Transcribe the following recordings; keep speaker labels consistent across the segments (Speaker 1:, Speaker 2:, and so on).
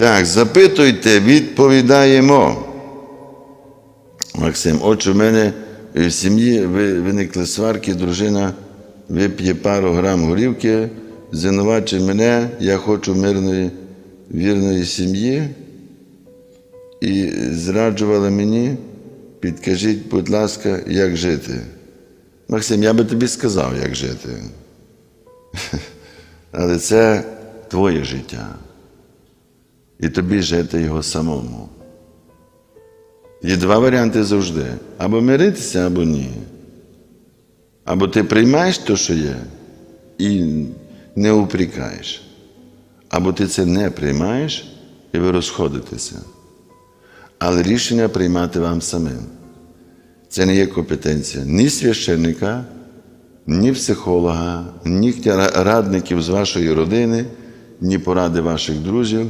Speaker 1: Так, запитуйте, відповідаємо. Максим, отже, в мене в сім'ї виникли сварки, дружина вип'є пару грам горівки, звинувачує мене, я хочу мирної, вірної сім'ї і зраджувала мені. Підкажіть, будь ласка, як жити. Максим, я би тобі сказав, як жити. Але це твоє життя. І тобі жити його самому. Є два варіанти завжди: або миритися, або ні. Або ти приймаєш те, що є, і не упрікаєш. Або ти це не приймаєш і ви розходитеся. Але рішення приймати вам самим. Це не є компетенція ні священника, ні психолога, ні радників з вашої родини, ні поради ваших друзів.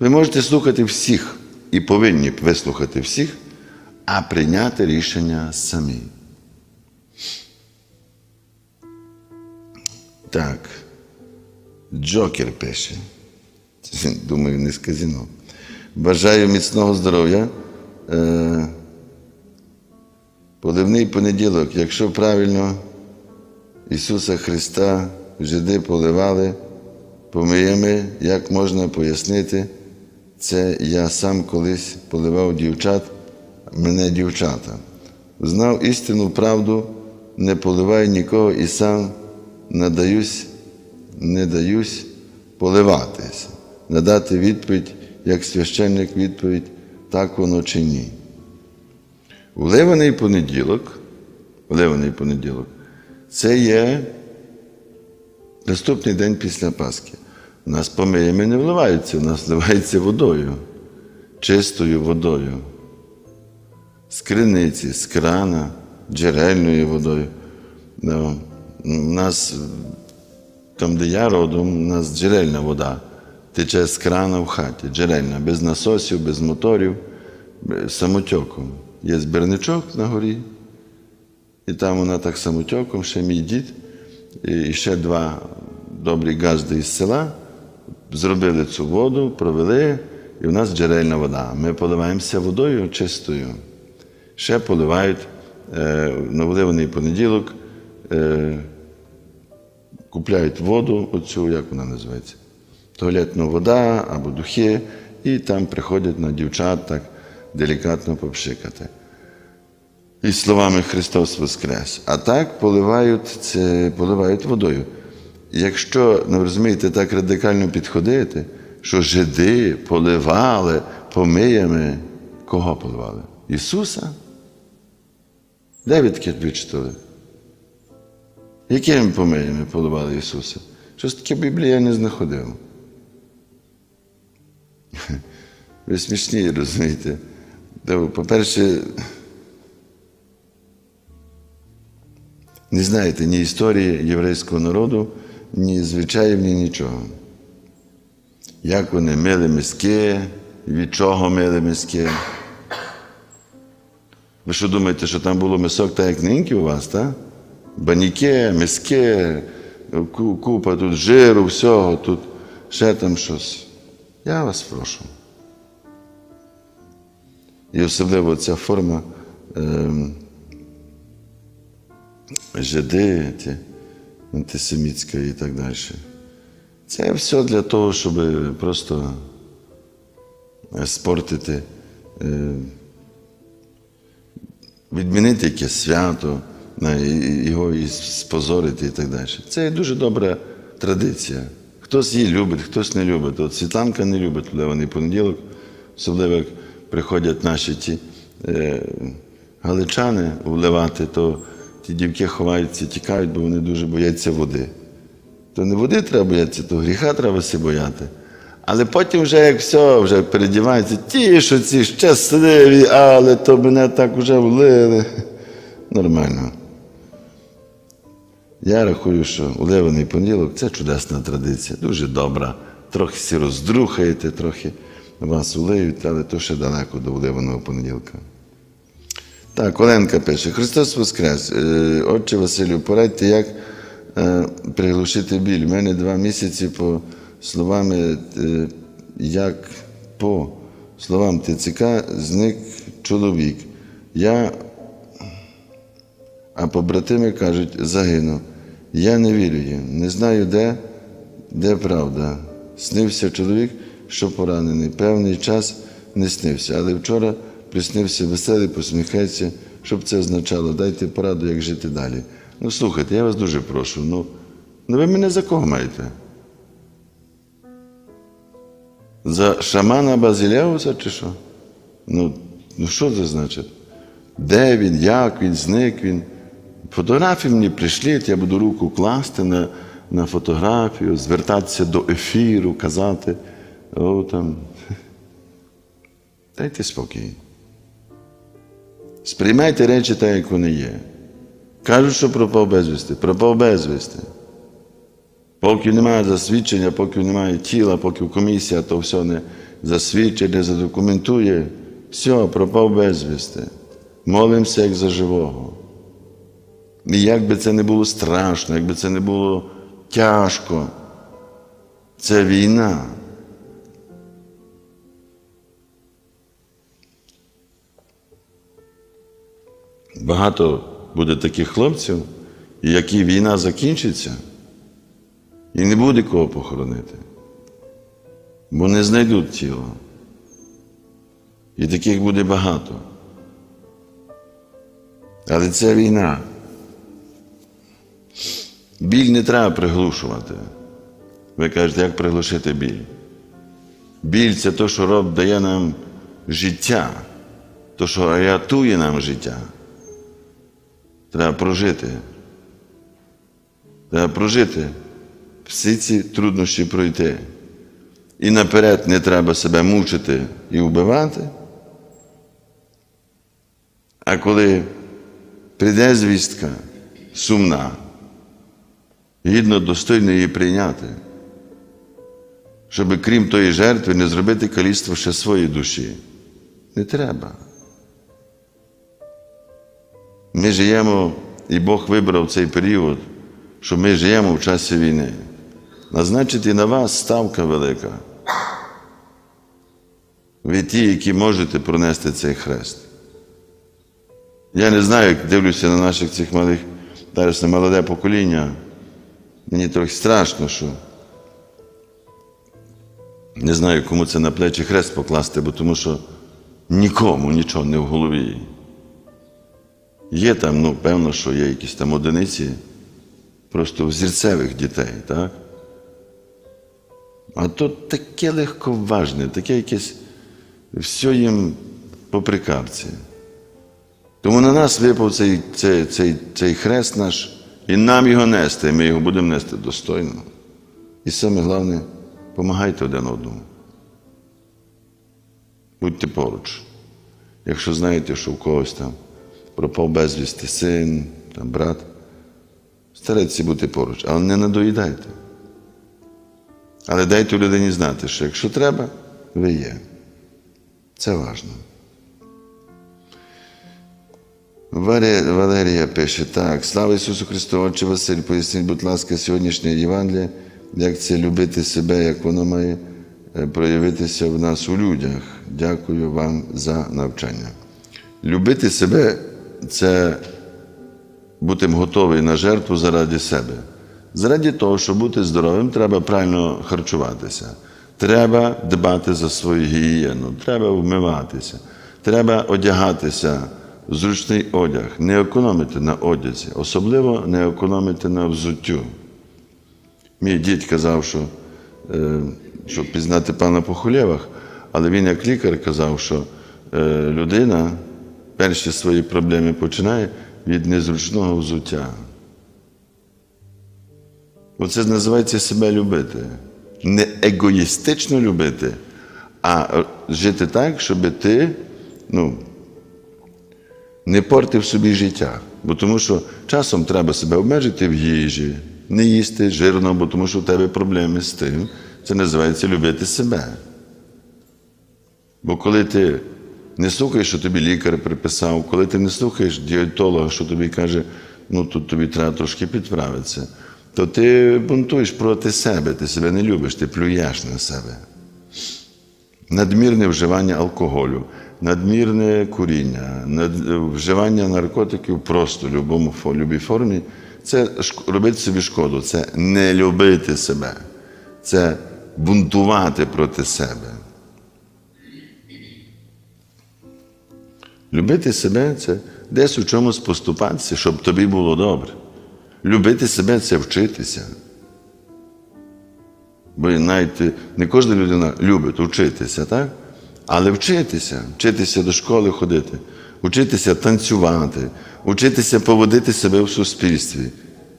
Speaker 1: Ви можете слухати всіх і повинні вислухати всіх, а прийняти рішення самі. Так. Джокер пише. Думаю, не з казіно. Бажаю міцного здоров'я. Е, Поливний понеділок, якщо правильно Ісуса Христа жиди поливали помиями, як можна пояснити, це я сам колись поливав дівчат, мене дівчата. Знав істину, правду, не поливай нікого і сам надаюсь, не даюсь поливатись, надати відповідь, як священник відповідь, так воно чи ні. Вливаний понеділок, вливаний понеділок, це є наступний день після Пасхи. Нас помиями не вливаються, у нас вливається водою, чистою водою. З криниці, з крана, джерельною водою. Ну, нас, там, де я родом, у нас джерельна вода тече з крана в хаті, джерельна, без насосів, без моторів, самотьоком. Є збірничок на горі, і там вона так самотьоком, ще мій дід, і ще два добрі газди із села зробили цю воду, провели, і в нас джерельна вода. Ми поливаємося водою чистою. Ще поливають е, на вливаний понеділок, е, купляють воду, оцю, як вона називається, туалетна вода або духи, і там приходять на дівчат так делікатно попшикати. І словами Христос Воскрес. А так поливають, це, поливають водою. Якщо, ну, розумієте, так радикально підходити, що жиди поливали помиями, кого поливали? Ісуса? Де ви таке вичитали? Якими помиями поливали Ісуса? Щось таке в Біблії я не знаходив. Ви смішні, розумієте? По-перше, не знаєте ні історії єврейського народу, ні звичаїв, ні нічого. Як вони мили миски, від чого мили миски. Ви що думаєте, що там було мисок, так як ниньки у вас, так? Баніки, миски, купа тут жиру, всього, тут ще там щось. Я вас прошу. І особливо ця форма ем, жиди, антисемітська і так далі. Це все для того, щоб просто спортити, е, відмінити якесь свято, його і спозорити і так далі. Це дуже добра традиція. Хтось її любить, хтось не любить. От Світланка не любить вливаний понеділок, особливо як приходять наші ті е, галичани вливати, то ті дівки ховаються, тікають, бо вони дуже бояться води. То не води треба боятися, то гріха треба всі бояти. Але потім, вже як все, вже передіваються, ті, щасливі, але то мене так вже влили. Нормально. Я рахую, що уливаний понеділок це чудесна традиція, дуже добра. Трохи всі роздрухаєте, трохи вас улиють, але то ще далеко до уливаного понеділка. Так, Оленка пише: Христос Воскрес. Е, Отче Василю, порадьте, як е, приглушити біль. У мене два місяці, по словами, е, як по словам ТЦК зник чоловік. Я, а побратими кажуть, загинув. Я не вірю їм, не знаю, де, де правда. Снився чоловік, що поранений. Певний час не снився, але вчора приснився веселий, посміхається, щоб це означало, дайте пораду, як жити далі. Ну слухайте, я вас дуже прошу. Ну, ну ви мене за кого маєте? За шамана Базилєуса чи що? Ну, ну що це значить? Де він, як він, зник він? Фотографії мені прийшліть, я буду руку класти на, на фотографію, звертатися до ефіру, казати. О, там. Дайте спокій. Сприймайте речі так, як вони є. Кажуть, що пропав безвісти. Пропав безвісти. Поки немає засвідчення, поки немає тіла, поки комісія то все не засвідчить, не задокументує, все, пропав безвісти. Молимося як за живого. І як би це не було страшно, як би це не було тяжко, це війна. Багато буде таких хлопців, які війна закінчиться, і не буде кого похоронити, бо не знайдуть тіло. І таких буде багато. Але це війна. Біль не треба приглушувати. Ви кажете, як приглушити біль? Біль це те, що роб дає нам життя, то, що рятує нам життя. Треба прожити. Треба прожити, всі ці труднощі пройти. І наперед не треба себе мучити і вбивати. А коли прийде звістка сумна, гідно достойно її прийняти, щоб крім тої жертви не зробити каліцтво ще своєї душі. Не треба. Ми живемо, і Бог вибрав цей період, що ми живемо в часі війни. І на вас ставка велика. Ви ті, які можете пронести цей хрест. Я не знаю, як дивлюся на наших цих малих, зараз на молоде покоління. Мені трохи страшно, що не знаю, кому це на плечі хрест покласти, бо тому що нікому нічого не в голові. Є там, ну, певно, що є якісь там одиниці просто взірцевих дітей, так? А то таке легковажне, таке якесь все їм по прикарці. Тому на нас випав цей, цей, цей, цей хрест наш, і нам його нести, і ми його будемо нести достойно. І саме головне, помагайте один одному. Будьте поруч. Якщо знаєте, що в когось там пропав безвісти син, там, брат, старайтеся бути поруч, але не надоїдайте. Але дайте людині знати, що якщо треба, ви є. Це. Валерія, Валерія пише так: Слава Ісусу Христу, Отче Василь, поясніть, будь ласка, сьогоднішнє Євангеліє, як це любити себе, як воно має е, проявитися в нас у людях. Дякую вам за навчання. Любити себе це бути готовий на жертву заради себе. Заради того, щоб бути здоровим, треба правильно харчуватися. Треба дбати за свою гігієну, треба вмиватися, треба одягатися зручний одяг, не економити на одязі, особливо не економити на взуттю. Мій дід казав, що е, щоб пізнати пана по хулєвах, але він як лікар казав, що е, людина перші свої проблеми починає від незручного взуття. Оце називається себе любити. Не егоїстично любити, а жити так, щоб ти ну, не портив собі життя. Бо тому що часом треба себе обмежити в їжі, не їсти жирно, бо тому що в тебе проблеми з тим. Це називається любити себе. Бо коли ти не слухаєш, що тобі лікар приписав, коли ти не слухаєш дієтолога, що тобі каже, ну тут тобі треба трошки підправитися, то ти бунтуєш проти себе, ти себе не любиш, ти плюєш на себе. надмірне вживання алкоголю, надмірне куріння, над- вживання наркотиків просто в любому любій формі це робити собі шкоду, це не любити себе, це бунтувати проти себе. Любити себе це десь у чомусь поступатися, щоб тобі було добре. Любити себе це вчитися. Бо навіть не кожна людина любить вчитися, так? Але вчитися, вчитися до школи ходити, вчитися танцювати, вчитися поводити себе в суспільстві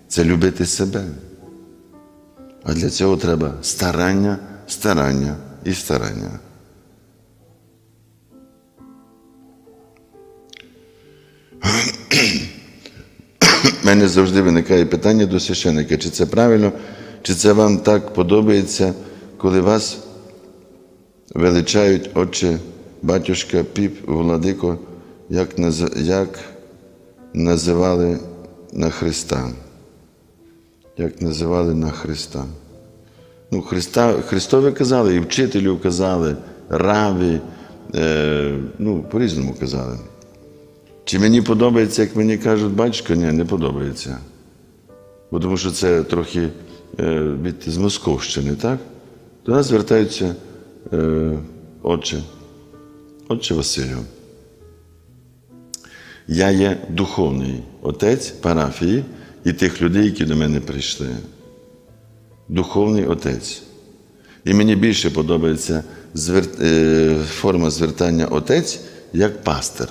Speaker 1: це любити себе. А для цього треба старання, старання і старання. Мене завжди виникає питання до священника, чи це правильно, чи це вам так подобається, коли вас величають отче, батюшка, піп, владико, як, наз- як називали на Христа. Як називали на Христа. Ну, Христа, Христові казали, і вчителю казали, раві, е, ну, по-різному казали. Чи мені подобається, як мені кажуть, батько? Ні, не подобається. Бо тому що це трохи е, від з Московщини, так? До нас звертаються е, отче, отче Василю. Я є духовний отець парафії і тих людей, які до мене прийшли. Духовний отець. І мені більше подобається звер... е, форма звертання отець як пастир.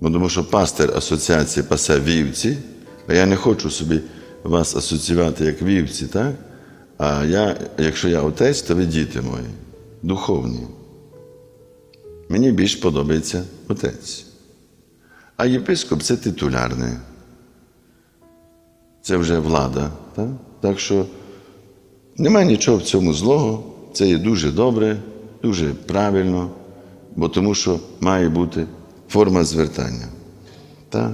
Speaker 1: Бо тому що пастир асоціації пасе вівці, а я не хочу собі вас асоціювати як вівці, так? А я, якщо я отець, то ви діти мої, духовні. Мені більш подобається отець. А єпископ це титулярне. Це вже влада. Так, так що немає нічого в цьому злого, це є дуже добре, дуже правильно, бо тому що має бути форма звертання. Так?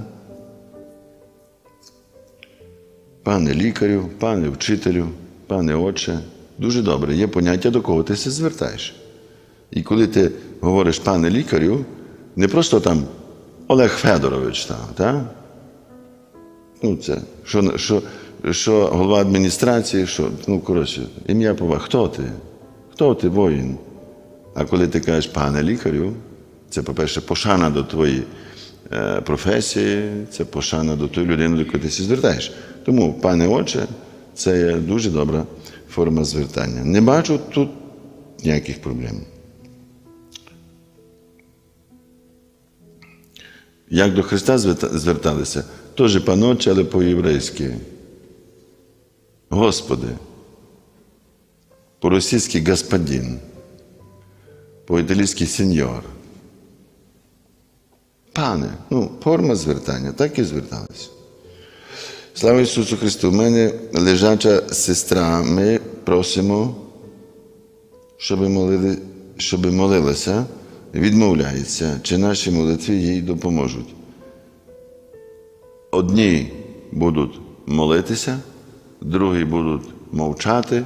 Speaker 1: Пане лікарю, пане вчителю, пане отче, дуже добре, є поняття, до кого ти звертаєш. І коли ти говориш пане лікарю, не просто там Олег Федорович там, так? Ну, це, що, що, що голова адміністрації, що, ну, коротше, ім'я пова. Хто ти? Хто ти воїн? А коли ти кажеш пане лікарю, це, по-перше, пошана до твоєї е, професії, це пошана до тої людини, до якої ти звертаєш. Тому, пане отче, це є дуже добра форма звертання. Не бачу тут ніяких проблем. Як до Христа зверталися, теж паноче, але по-єврейськи. Господи, по-російськи господин, по-італійськи сеньор. Пане, ну, форма звертання, так і зверталися. Слава Ісусу Христу! У мене лежача сестра. Ми просимо, щоб, молили, щоб молилася, відмовляється, чи наші молитви їй допоможуть. Одні будуть молитися, другі будуть мовчати,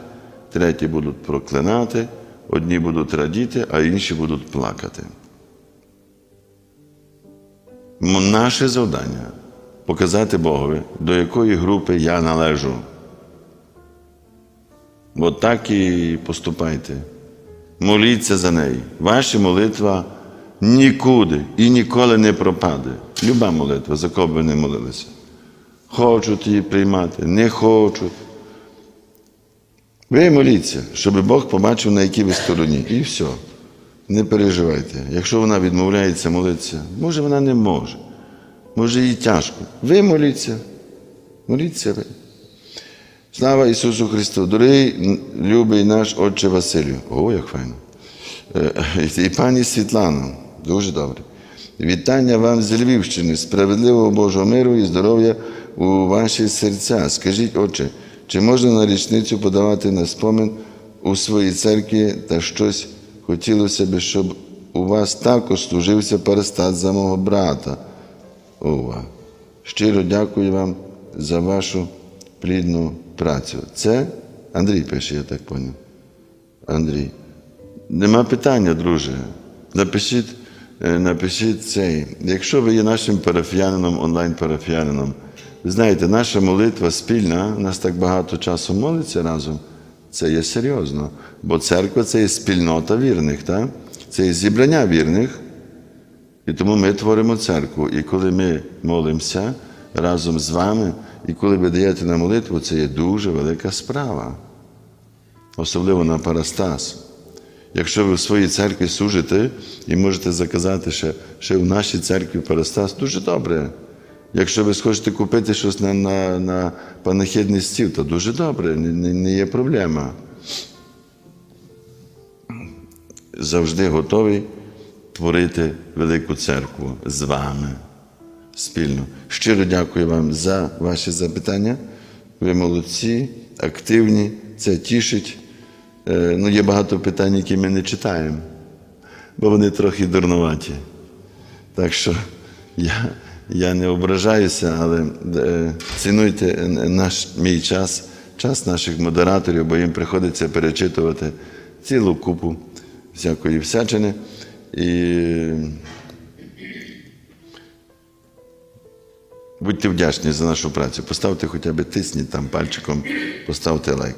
Speaker 1: треті будуть проклинати, одні будуть радіти, а інші будуть плакати. Наше завдання показати Богові, до якої групи я належу. От так і поступайте. Моліться за неї. Ваша молитва нікуди і ніколи не пропаде. Люба молитва, за кого б ви не молилися. Хочуть її приймати, не хочуть. Ви моліться, щоб Бог побачив, на якій ви стороні. І все. Не переживайте. Якщо вона відмовляється молитися, може вона не може. Може їй тяжко. Ви моліться. Моліться ви. Слава Ісусу Христу! Дорогий, любий наш Отче Василю. О, як файно. Е, І пані Світлано, дуже добре. Вітання вам з Львівщини, справедливого Божого миру і здоров'я у ваші серця. Скажіть, Отче, чи можна на річницю подавати на спомин у своїй церкві та щось хотілося б, щоб у вас також служився перестат за мого брата? Ова. Щиро дякую вам за вашу плідну працю. Це Андрій пише, я так поняв. Андрій. Нема питання, друже. Напишіть, е, напишіть цей. Якщо ви є нашим парафіянином, онлайн-парафіянином, знаєте, наша молитва спільна, нас так багато часу молиться разом. Це є серйозно. Бо церква це є спільнота вірних, так? це є зібрання вірних. І тому ми творимо церкву. І коли ми молимося разом з вами, і коли ви даєте на молитву, це є дуже велика справа. Особливо на Парастас. Якщо ви в своїй церкві служите і можете заказати ще, ще в нашій церкві Парастас, дуже добре. Якщо ви схочете купити щось на, на, на панахідний стіл, то дуже добре, не, не, є проблема. Завжди готовий творити велику церкву з вами спільно. Щиро дякую вам за ваші запитання. Ви молодці, активні, це тішить. Е, Ну, є багато питань, які ми не читаємо, бо вони трохи дурнуваті. Так що я, я не ображаюся, але е, цінуйте наш мій час, час наших модераторів, бо їм приходиться перечитувати цілу купу всякої всячини. І будьте вдячні за нашу працю. Поставте хоча б тисніть там пальчиком, поставте лайк.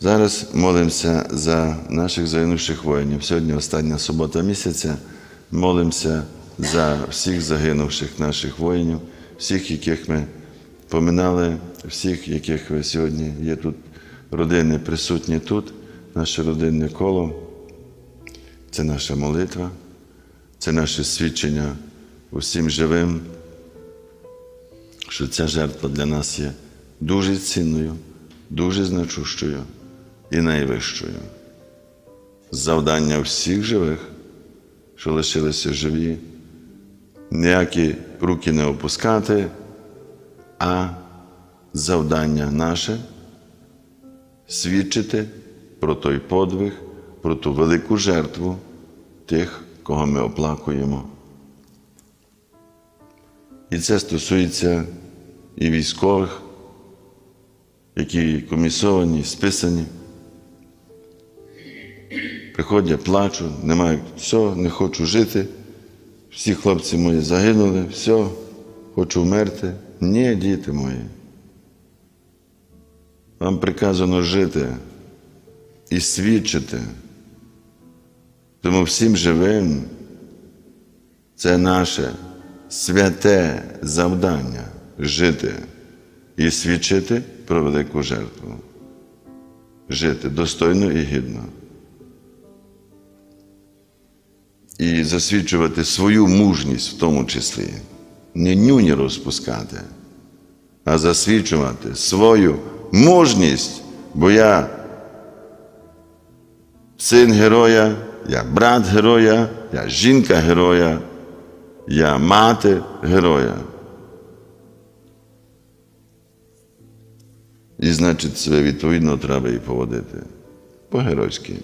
Speaker 1: Зараз молимося за наших загинувших воїнів. Сьогодні остання субота місяця. Молимося за всіх загинувших наших воїнів, всіх, яких ми поминали, всіх, яких ви сьогодні є тут, родини присутні тут, наше родинне коло. Це наша молитва, це наше свідчення усім живим, що ця жертва для нас є дуже цінною, дуже значущою і найвищою. Завдання всіх живих, що лишилися живі, ніякі руки не опускати, а завдання наше свідчити про той подвиг, про ту велику жертву тих, кого ми оплакуємо. І це стосується і військових, які комісовані, списані. Приходять, плачуть, не мають все, не хочу жити. Всі хлопці мої загинули, все, хочу вмерти. Ні, діти мої. Вам приказано жити і свідчити. Тому всім живим це наше святе завдання жити і свідчити про велику жертву. Жити достойно і гідно. І засвідчувати свою мужність в тому числі. Не нюні розпускати, а засвідчувати свою мужність, бо я син героя, я брат героя, я жінка героя, я мати героя. І значить, себе відповідно треба і поводити по-геройськи.